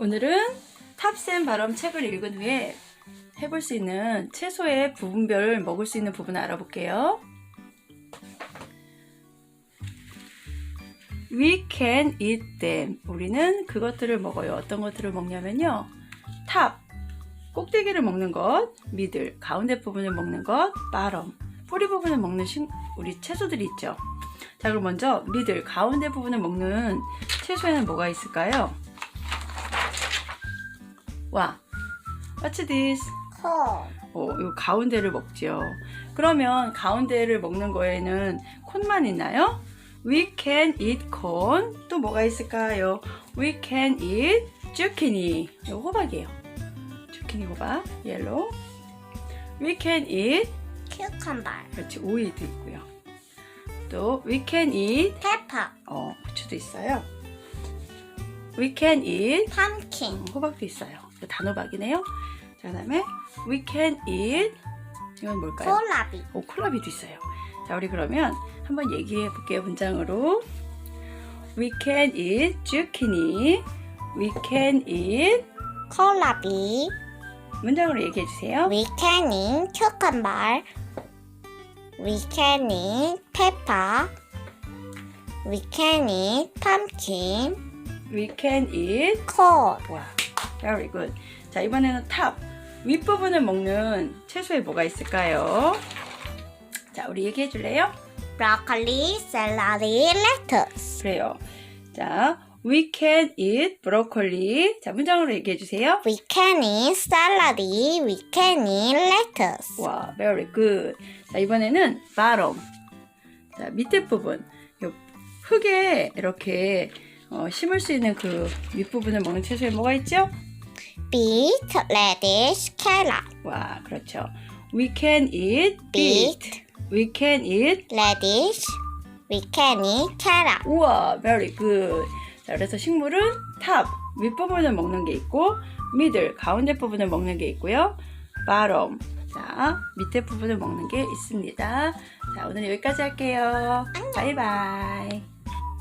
오늘은 탑센 발음 책을 읽은 후에 해볼 수 있는 채소의 부분별 먹을 수 있는 부분을 알아볼게요. We can eat them. 우리는 그것들을 먹어요. 어떤 것들을 먹냐면요. 탑, 꼭대기를 먹는 것, 미들, 가운데 부분을 먹는 것, bottom, 뿌리 부분을 먹는 식, 우리 채소들이 있죠. 자, 그럼 먼저 미들, 가운데 부분을 먹는 채소에는 뭐가 있을까요? 와, what's this? 코, 어, 이 가운데를 먹지요. 그러면 가운데를 먹는 거에는 콘만 있나요? We can eat corn. 또 뭐가 있을까요? We can eat zucchini. 이거 호박이에요. zucchini 호박, 옐로우. We can eat, 큐컴버, 그렇지, 오이도 있고요. 또 we can eat, 페퍼, 어, 고추도 있어요. We can eat, 팜킨, 호박도 있어요. 단호박이네요. 자, 그다음에 we can eat 이건 뭘까요? 콜라비, 오, 콜라비도 있어요. 자, 우리 그러면 한번 얘기해 볼게요. 문장으로. We can eat zucchini. We can eat 콜라비, 문장으로 얘기해 주세요. we can eat cucumber, we can eat pepper, we can eat pumpkin, We can eat 콜, 와, very good. 자, 이번에는 탑 윗부분을 먹는 채소에 뭐가 있을까요? 자, 우리 얘기해 줄래요? 브로콜리, 샐러리, 레터스, 그래요. 자, we can eat broccoli. 자, 문장으로 얘기해 주세요. we can eat 샐러리, we can eat lettuce, 와, very good. 자, 이번에는 bottom. 자, 밑에 부분. 요 흙에 이렇게 어, 심을 수 있는 그 윗부분을 먹는 채소에 뭐가 있죠? Beet, radish, carrot, 와, 그렇죠. We can eat beet. We can eat. radish, we can eat carrot. 우와, very good. 자, 그래서 식물은 탑, 윗부분을 먹는 게 있고, middle, 가운데 부분을 먹는 게 있고요. bottom, 자, 밑에 부분을 먹는 게 있습니다. 자, 오늘 여기까지 할게요. 바이바이.